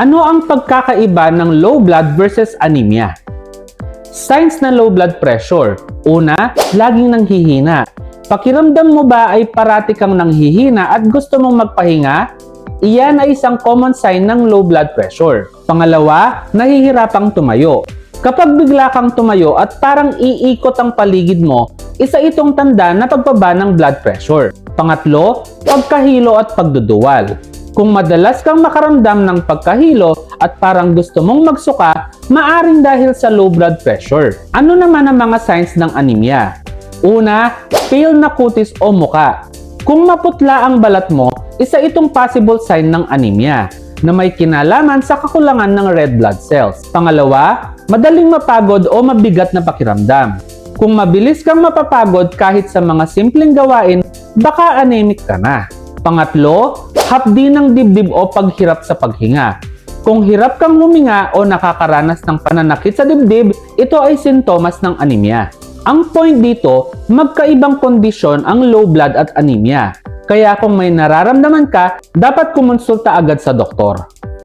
Ano ang pagkakaiba ng low blood versus anemia? Signs ng low blood pressure. Una, laging nanghihina. Pakiramdam mo ba ay parati kang nanghihina at gusto mong magpahinga? Iyan ay isang common sign ng low blood pressure. Pangalawa, nahihirapang tumayo. Kapag bigla kang tumayo at parang iikot ang paligid mo, isa itong tanda na pagbaba ng blood pressure. Pangatlo, pagkahilo at pagduduwal. Kung madalas kang makaramdam ng pagkahilo at parang gusto mong magsuka, maaring dahil sa low blood pressure. Ano naman ang mga signs ng anemia? Una, pale na kutis o muka. Kung maputla ang balat mo, isa itong possible sign ng anemia na may kinalaman sa kakulangan ng red blood cells. Pangalawa, madaling mapagod o mabigat na pakiramdam. Kung mabilis kang mapapagod kahit sa mga simpleng gawain, baka anemic ka na. Pangatlo, hapdi ng dibdib o paghirap sa paghinga. Kung hirap kang huminga o nakakaranas ng pananakit sa dibdib, ito ay sintomas ng anemia. Ang point dito, magkaibang kondisyon ang low blood at anemia. Kaya kung may nararamdaman ka, dapat kumonsulta agad sa doktor.